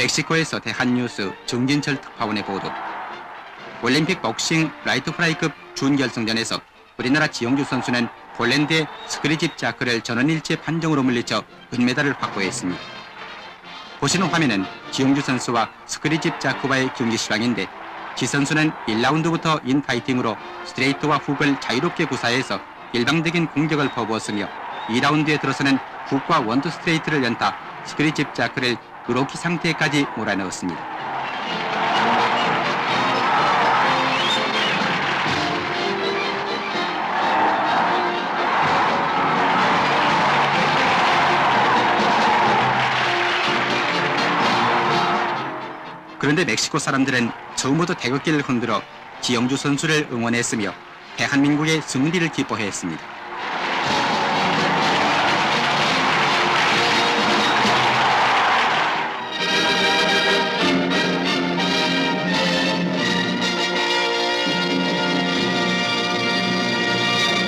멕시코에서 대한뉴스 정진철 특파원의 보도. 올림픽 복싱 라이트 프라이급 준결승전에서 우리나라 지영주 선수는 폴란드의 스크리집 자크를 전원일체 판정으로 물리쳐 은메달을 확보했습니다. 보시는 화면은 지영주 선수와 스크리집 자크와의 경기 실황인데 지 선수는 1라운드부터 인파이팅으로 스트레이트와 훅을 자유롭게 구사해서 일방적인 공격을 퍼부었으며 2라운드에 들어서는 훅과 원투 스트레이트를 연타 스크리집 자크를 그로키 상태까지 몰아넣었습니다. 그런데 멕시코 사람들은 처음부터 태극기를 흔들어 지영주 선수를 응원했으며 대한민국의 승리를 기뻐했습니다.